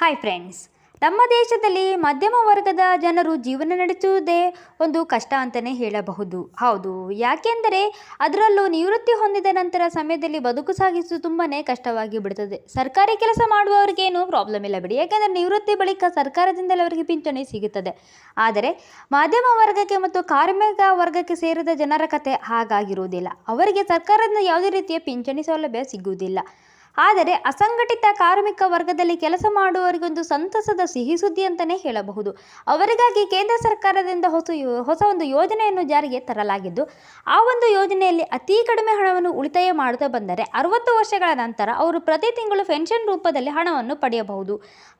Hi friends ನಮ್ಮ ದೇಶದಲ್ಲಿ ಮಧ್ಯಮ ವರ್ಗದ ಜನರು ಜೀವನ ನಡೆಸುವುದೇ ಒಂದು ಕಷ್ಟ ಅಂತಲೇ ಹೇಳಬಹುದು. ಹೌದು. ಯಾಕೆಂದರೆ ಅದರಲ್ಲೂ ನಿವೃತ್ತಿ ಹೊಂದಿದ ನಂತರ ಸಮಯದಲ್ಲಿ ಬದುಕು ಸಾಗಿಸುವುದು ತುಂಬಾ ಕಷ್ಟವಾಗಿ ಬಿಡುತ್ತದೆ. ಸರ್ಕಾರಿ ಕೆಲಸ ಮಾಡುವವರಿಗೇನು ಪ್ರಾಬ್ಲಮ್ ಇಲ್ಲ ಬಿಡಿ. ಯಾಕೆಂದರೆ ನಿವೃತ್ತಿ ಬಳಿಕ ಸರ್ಕಾರದಿಂದಲೇ ಅವರಿಗೆ ಪಿಂಚಣಿ ಸಿಗುತ್ತದೆ. ಆದರೆ ಮಾಧ್ಯಮ ವರ್ಗಕ್ಕೆ ಮತ್ತು ಕಾರ್ಮಿಕ ವರ್ಗಕ್ಕೆ ಸೇರಿದ ಜನರ ಕತೆ ಹಾಗಾಗಿರುವುದಿಲ್ಲ. ಅವರಿಗೆ ಸರ್ಕಾರದಿಂದ ಯಾವುದೇ ರೀತಿಯ ಪಿಂಚಣಿ ಸೌಲಭ್ಯ ಸಿಗುವುದಿಲ್ಲ. ಆದರೆ ಅಸಂಘಟಿತ ಕಾರ್ಮಿಕ ವರ್ಗದಲ್ಲಿ ಕೆಲಸ ಮಾಡುವವರಿಗೊಂದು ಸಂತಸದ ಸಿಹಿ ಸುದ್ದಿ ಅಂತಲೇ ಹೇಳಬಹುದು. ಅವರಿಗಾಗಿ ಕೇಂದ್ರ ಸರ್ಕಾರದಿಂದ ಹೊಸ ಹೊಸ ಒಂದು ಯೋಜನೆಯನ್ನು ಜಾರಿಗೆ ತರಲಾಗಿದ್ದು, ಆ ಒಂದು ಯೋಜನೆಯಲ್ಲಿ ಅತಿ ಕಡಿಮೆ ಹಣವನ್ನು ಉಳಿತಾಯ ಮಾಡುತ್ತಾ ಬಂದರೆ ಅರವತ್ತು ವರ್ಷಗಳ ನಂತರ ಅವರು ಪ್ರತಿ ತಿಂಗಳು ಪೆನ್ಷನ್ ರೂಪದಲ್ಲಿ ಹಣವನ್ನು ಪಡೆಯಬಹುದು.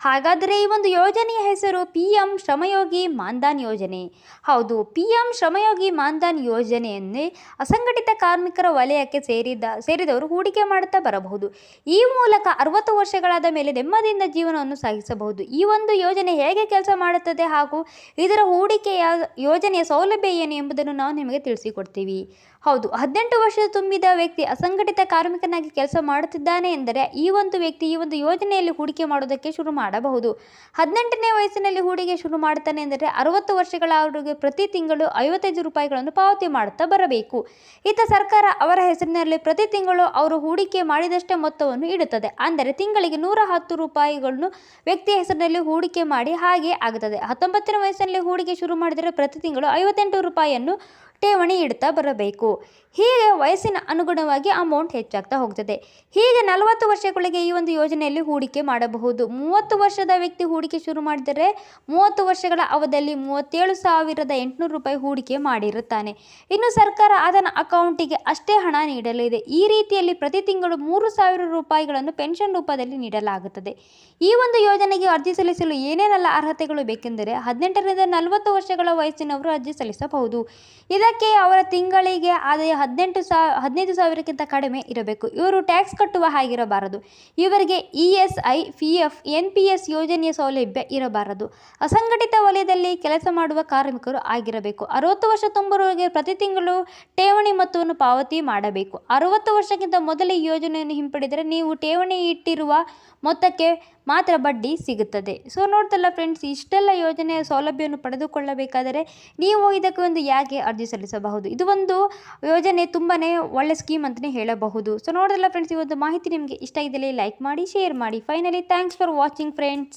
ಹಾಗಾದರೆ ಈ ಒಂದು ಯೋಜನೆಯ ಹೆಸರು ಪಿ ಎಂ ಶ್ರಮಯೋಗಿ ಮಾನ್ದಾನ್ ಯೋಜನೆ. ಹೌದು ಪಿ ಎಂ ಶ್ರಮಯೋಗಿ ಮಾನ್ದಾನ್ ಯೋಜನೆಯನ್ನೇ ಅಸಂಘಟಿತ ಕಾರ್ಮಿಕರ ವಲಯಕ್ಕೆ ಸೇರಿದ, ಸೇರಿದವರು ಹೂಡಿಕೆ ಮಾಡುತ್ತಾ ಬರಬಹುದು. ಈ ಮೂಲಕ ಅರವತ್ತು ವರ್ಷಗಳಾದ ಮೇಲೆ ನೆಮ್ಮದಿಯಿಂದ ಜೀವನವನ್ನು ಸಾಗಿಸಬಹುದು. ಈ ಒಂದು ಯೋಜನೆ ಹೇಗೆ ಕೆಲಸ ಮಾಡುತ್ತದೆ ಹಾಗೂ ಇದರ ಹೂಡಿಕೆಯ ಯೋಜನೆಯ ಸೌಲಭ್ಯ ಏನು ಎಂಬುದನ್ನು ನಾವು ನಿಮಗೆ ತಿಳಿಸಿಕೊಡ್ತೀವಿ. ಹೌದು, ಹದಿನೆಂಟು ವರ್ಷ ತುಂಬಿದ ವ್ಯಕ್ತಿ ಅಸಂಘಟಿತ ಕಾರ್ಮಿಕನಾಗಿ ಕೆಲಸ ಮಾಡುತ್ತಿದ್ದಾನೆ ಎಂದರೆ ಈ ಒಂದು ವ್ಯಕ್ತಿ ಈ ಒಂದು ಯೋಜನೆಯಲ್ಲಿ ಹೂಡಿಕೆ ಮಾಡೋದಕ್ಕೆ ಶುರು ಮಾಡಬಹುದು. ಹದಿನೆಂಟನೇ ವಯಸ್ಸಿನಲ್ಲಿ ಹೂಡಿಕೆ ಶುರು ಮಾಡುತ್ತಾನೆ ಎಂದರೆ ಅರವತ್ತು ವರ್ಷಗಳ ಅವರಿಗೆ ಪ್ರತಿ ತಿಂಗಳು ಐವತ್ತೈದು ರೂಪಾಯಿಗಳನ್ನು ಪಾವತಿ ಮಾಡುತ್ತಾ ಬರಬೇಕು. ಇತ್ತ ಸರ್ಕಾರ ಅವರ ಹೆಸರಿನಲ್ಲಿ ಪ್ರತಿ ತಿಂಗಳು ಅವರು ಹೂಡಿಕೆ ಮಾಡಿದಷ್ಟೇ ಮೊತ್ತವನ್ನು ಇಡುತ್ತದೆ. ಅಂದರೆ ತಿಂಗಳಿಗೆ ನೂರ ಹತ್ತು ರೂಪಾಯಿಗಳನ್ನು ವ್ಯಕ್ತಿಯ ಹೆಸರಿನಲ್ಲಿ ಹೂಡಿಕೆ ಮಾಡಿ ಹಾಗೆ ಆಗುತ್ತದೆ. ಹತ್ತೊಂಬತ್ತನೇ ವಯಸ್ಸಿನಲ್ಲಿ ಹೂಡಿಕೆ ಶುರು ಮಾಡಿದರೆ ಪ್ರತಿ ತಿಂಗಳು ಐವತ್ತೆಂಟು ರೂಪಾಯಿಯನ್ನು ಠೇವಣಿ ಇಡ್ತಾ ಬರಬೇಕು. ಹೀಗೆ ವಯಸ್ಸಿನ ಅನುಗುಣವಾಗಿ ಅಮೌಂಟ್ ಹೆಚ್ಚಾಗ್ತಾ ಹೋಗ್ತದೆ. ಹೀಗೆ ನಲವತ್ತು ವರ್ಷಗಳಿಗೆ ಈ ಒಂದು ಯೋಜನೆಯಲ್ಲಿ ಹೂಡಿಕೆ ಮಾಡಬಹುದು. ಮೂವತ್ತು ವರ್ಷದ ವ್ಯಕ್ತಿ ಹೂಡಿಕೆ ಶುರು ಮಾಡಿದರೆ ಮೂವತ್ತು ವರ್ಷಗಳ ಅವಧಿಯಲ್ಲಿ ಮೂವತ್ತೇಳು ಸಾವಿರದ ಎಂಟುನೂರು ರೂಪಾಯಿ ಹೂಡಿಕೆ ಮಾಡಿರುತ್ತಾನೆ. ಇನ್ನು ಸರ್ಕಾರ ಅದನ್ನು ಅಕೌಂಟಿಗೆ ಅಷ್ಟೇ ಹಣ ನೀಡಲಿದೆ. ಈ ರೀತಿಯಲ್ಲಿ ಪ್ರತಿ ತಿಂಗಳು ಮೂರು ಸಾವಿರ ರೂಪಾಯಿಗಳನ್ನು ಪೆನ್ಷನ್ ರೂಪದಲ್ಲಿ ನೀಡಲಾಗುತ್ತದೆ. ಈ ಒಂದು ಯೋಜನೆಗೆ ಅರ್ಜಿ ಸಲ್ಲಿಸಲು ಏನೇನೆಲ್ಲ ಅರ್ಹತೆಗಳು ಬೇಕೆಂದರೆ ಹದಿನೆಂಟರಿಂದ ನಲವತ್ತು ವರ್ಷಗಳ ವಯಸ್ಸಿನವರು ಅರ್ಜಿ ಸಲ್ಲಿಸಬಹುದು. ಇದಕ್ಕೆ ಅವರ ತಿಂಗಳಿಗೆ ಆದಾಯ ಹದಿನೆಂಟು ಸಾ, ಹದಿನೈದು ಸಾವಿರಕ್ಕಿಂತ ಕಡಿಮೆ ಇರಬೇಕು. ಇವರು ಟ್ಯಾಕ್ಸ್ ಕಟ್ಟುವ ಹಾಗಿರಬಾರದು. ಇವರಿಗೆ E S I, P F, N P S ಯೋಜನೆಯ ಸೌಲಭ್ಯ ಇರಬಾರದು. ಅಸಂಘಟಿತ ವಲಯದಲ್ಲಿ ಕೆಲಸ ಮಾಡುವ ಕಾರ್ಮಿಕರು ಆಗಿರಬೇಕು. ಅರವತ್ತು ವರ್ಷ ತುಂಬುವವರಿಗೆ ಪ್ರತಿ ತಿಂಗಳು ಠೇವಣಿ ಮೊತ್ತವನ್ನು ಪಾವತಿ ಮಾಡಬೇಕು. ಅರವತ್ತು ವರ್ಷಕ್ಕಿಂತ ಮೊದಲೇ ಯೋಜನೆಯನ್ನು ಹಿಂಪಡೆದರೆ ನೀವು ಠೇವಣಿ ಇಟ್ಟಿರುವ ಮೊತ್ತಕ್ಕೆ ಮಾತ್ರ ಬಡ್ಡಿ ಸಿಗುತ್ತದೆ. ಸೊ ನೋಡ್ತಲ್ಲ ಫ್ರೆಂಡ್ಸ್ ಇಷ್ಟೆಲ್ಲ ಯೋಜನೆಯ ಸೌಲಭ್ಯವನ್ನು ಪಡೆದುಕೊಳ್ಳಬೇಕಾದರೆ ನೀವು ಇದಕ್ಕೆ ಒಂದು ಯಾಕೆ ಅರ್ಜಿ ಸಲ್ಲಿಸಬಹುದು? ಇದು ಒಂದು ಯೋಜನೆ ತುಂಬಾ ಒಳ್ಳೆ ಸ್ಕೀಮ್ ಅಂತಲೇ ಹೇಳಬಹುದು. ಸೊ ನೋಡೋದಲ್ಲ ಫ್ರೆಂಡ್ಸ್ ಈ ಒಂದು ಮಾಹಿತಿ ನಿಮಗೆ ಇಷ್ಟ ಇದ್ದಲ್ಲಿ ಲೈಕ್ ಮಾಡಿ ಶೇರ್ ಮಾಡಿ. Finally thanks for watching friends